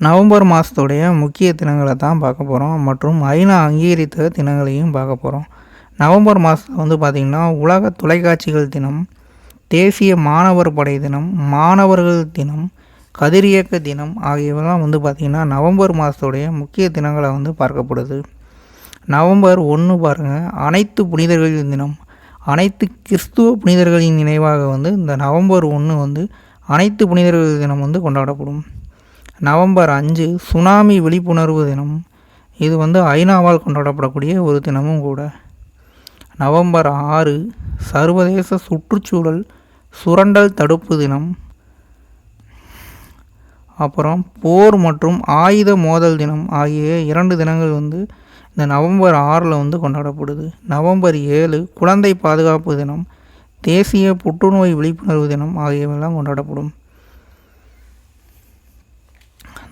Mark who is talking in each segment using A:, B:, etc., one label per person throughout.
A: November மாதத்துடைய முக்கிய தினங்களை தான் பார்க்க போகிறோம் மற்றும் ஐநா அங்கீகரித்த தினங்களையும் பார்க்க போகிறோம் நவம்பர் மாதத்தில் வந்து பார்த்திங்கன்னா உலக தொலைக்காட்சிகள் தினம் தேசிய மாணவர் படை தினம் மாணவர்கள் தினம் கதிரியக்க தினம் ஆகியவெல்லாம் வந்து பார்த்திங்கன்னா நவம்பர் மாதத்துடைய முக்கிய தினங்களை வந்து பார்க்கப்படுது. நவம்பர் ஒன்று பாருங்கள் அனைத்து புனிதர்களின் தினம். அனைத்து கிறிஸ்துவ புனிதர்களின் நினைவாக வந்து இந்த நவம்பர் ஒன்று வந்து அனைத்து புனிதர்கள் தினம் வந்து கொண்டாடப்படும். நவம்பர் அஞ்சு சுனாமி விழிப்புணர்வு தினம். இது வந்து ஐநாவால் கொண்டாடப்படக்கூடிய ஒரு தினமும் கூட. நவம்பர் ஆறு சர்வதேச சுற்றுச்சூழல் சுரண்டல் தடுப்பு தினம். அப்புறம் போர் மற்றும் ஆயுத மோதல் தினம் ஆகிய இரண்டு தினங்கள் வந்து இந்த நவம்பர் ஆறில் வந்து கொண்டாடப்படுது. நவம்பர் ஏழு குழந்தை பாதுகாப்பு தினம் தேசிய புற்றுநோய் விழிப்புணர்வு தினம் ஆகியவையெல்லாம் கொண்டாடப்படும்.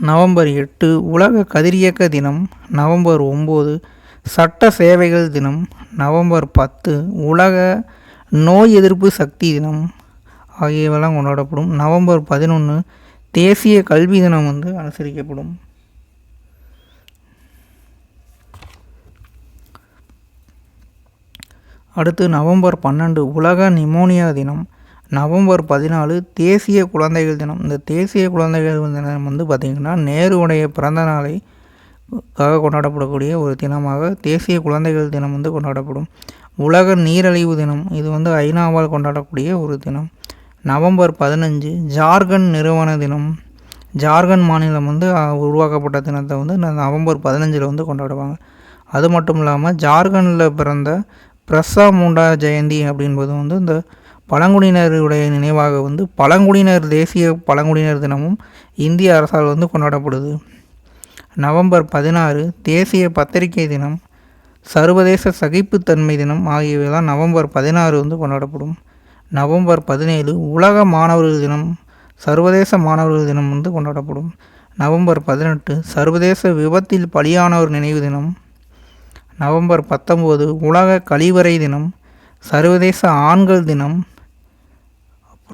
A: நவம்பர் எட்டு உலக கதிரியக்க தினம் நவம்பர் ஒம்பது சட்ட சேவைகள் தினம் நவம்பர் பத்து உலக நோய் எதிர்ப்பு சக்தி தினம் ஆகியவெல்லாம் கொண்டாடப்படும். நவம்பர் பதினொன்று தேசிய கல்வி தினம் வந்து அனுசரிக்கப்படும். அடுத்து நவம்பர் பன்னெண்டு உலக நிமோனியா தினம். நவம்பர் பதினாலு தேசிய குழந்தைகள் தினம். இந்த தேசிய குழந்தைகள் தினம் வந்து பார்த்திங்கன்னா நேருடைய பிறந்த நாளை காக கொண்டாடப்படக்கூடிய ஒரு தினமாக தேசிய குழந்தைகள் தினம் வந்து கொண்டாடப்படும். உலக நீரழிவு தினம். இது வந்து ஐநாவால் கொண்டாடக்கூடிய ஒரு தினம். நவம்பர் பதினஞ்சு ஜார்க்கண்ட் நிறுவன தினம். ஜார்க்கண்ட் மாநிலம் வந்து உருவாக்கப்பட்ட தினத்தை வந்து நவம்பர் பதினஞ்சில் வந்து கொண்டாடுவாங்க. அது மட்டும் இல்லாமல் ஜார்க்கண்டில் பிறந்த பிரசா மூண்டா ஜெயந்தி அப்படின்பது வந்து இந்த பழங்குடியினருடைய நினைவாக வந்து பழங்குடியினர் தேசிய பழங்குடியினர் தினமும் இந்திய அரசால் வந்து கொண்டாடப்படுது. நவம்பர் பதினாறு தேசிய பத்திரிகை தினம் சர்வதேச சகிப்புத்தன்மை தினம் ஆகியவை தான் நவம்பர் பதினாறு வந்து கொண்டாடப்படும். நவம்பர் பதினேழு உலக மாணவர்கள் தினம் சர்வதேச மாணவர்கள் தினம் வந்து கொண்டாடப்படும். நவம்பர் பதினெட்டு சர்வதேச விபத்தில் பலியானவர் நினைவு தினம். நவம்பர் பத்தொம்போது உலக கழிவறை தினம் சர்வதேச ஆண்கள் தினம்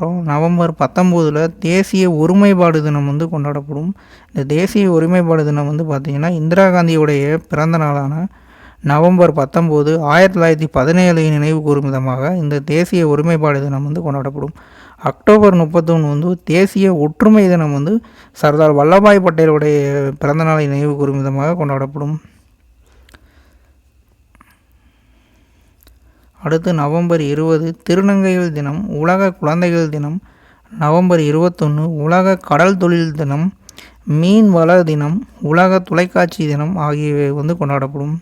A: அப்புறம் நவம்பர் பத்தொம்போதில் தேசிய ஒருமைப்பாடு தினம் வந்து கொண்டாடப்படும். இந்த தேசிய ஒருமைப்பாடு தினம் வந்து பார்த்திங்கன்னா இந்திரா காந்தியுடைய பிறந்த நாளான நவம்பர் பத்தொம்போது ஆயிரத்தி தொள்ளாயிரத்தி பதினேழு நினைவு கூறும் விதமாக இந்த தேசிய ஒருமைப்பாடு தினம் வந்து கொண்டாடப்படும். அக்டோபர் முப்பத்தொன்று வந்து தேசிய ஒற்றுமை தினம் வந்து சர்தார் வல்லபாய் பட்டேலுடைய பிறந்தநாளை நினைவு கூறும் விதமாக கொண்டாடப்படும். அடுத்து நவம்பர் இருபது திருநங்கைகள் தினம் உலக குழந்தைகள் தினம். நவம்பர் இருபத்தொன்று உலக கடல் தொழில் தினம். மீன் வள தினம் உலக தொலைக்காட்சி தினம் ஆகியவை வந்து கொண்டாடப்படும்.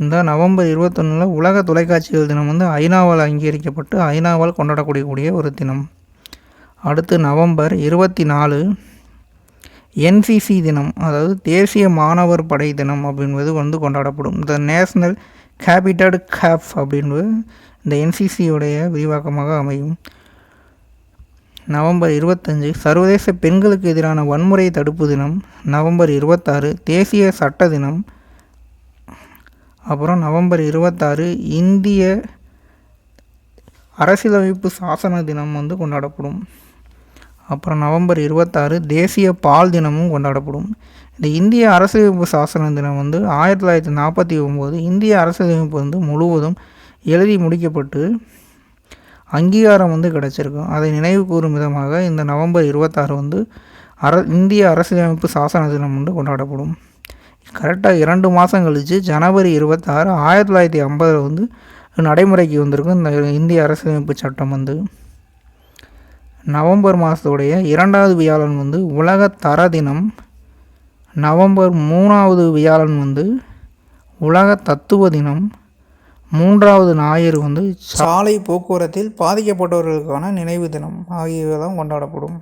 A: இந்த நவம்பர் இருபத்தொன்னில் உலக தொலைக்காட்சிகள் தினம் வந்து ஐநாவால் அங்கீகரிக்கப்பட்டு ஐநாவால் கொண்டாடக்கூடிய ஒரு தினம். அடுத்து நவம்பர் இருபத்தி நாலு என்சிசி தினம் அதாவது தேசிய மாணவர் படை தினம் அப்படின்றது வந்து கொண்டாடப்படும். இந்த நேஷ்னல் கேபிட்டட் கேப் அப்படின்றது இந்த என்சிசியுடைய விரிவாக்கமாக அமையும். நவம்பர் இருபத்தஞ்சு சர்வதேச பெண்களுக்கு எதிரான வன்முறை தடுப்பு தினம். நவம்பர் இருபத்தாறு தேசிய சட்ட தினம். அப்புறம் நவம்பர் இருபத்தாறு இந்திய அரசியலமைப்பு சாசன தினம் வந்து கொண்டாடப்படும். அப்புறம் நவம்பர் இருபத்தாறு தேசிய பால் தினமும் கொண்டாடப்படும். இந்த இந்திய அரசியலமைப்பு சாசன தினம் வந்து ஆயிரத்தி தொள்ளாயிரத்தி நாற்பத்தி ஒம்பது இந்திய அரசியலமைப்பு வந்து முழுவதும் எழுதி முடிக்கப்பட்டு அங்கீகாரம் வந்து கிடச்சிருக்கும். அதை நினைவு கூறும் விதமாக இந்த நவம்பர் இருபத்தாறு வந்து அர இந்திய அரசியலமைப்பு சாசன தினம் வந்து கொண்டாடப்படும். கரெக்டாக இரண்டு மாதம் கழித்து ஜனவரி இருபத்தாறு ஆயிரத்தி தொள்ளாயிரத்தி ஐம்பதில் வந்து நடைமுறைக்கு வந்திருக்கும் இந்த இந்திய அரசியலமைப்பு சட்டம் வந்து. நவம்பர் மாதத்துடைய இரண்டாவது வியாழன் வந்து உலக தர தினம் நவம்பர் மூணாவது வியாழன் வந்து உலக தத்துவ தினம். மூன்றாவது ஞாயிறு வந்து சாலை போக்குவரத்தில் பாதிக்கப்பட்டவர்களுக்கான நினைவு தினம் ஆகியவை தான் கொண்டாடப்படும்.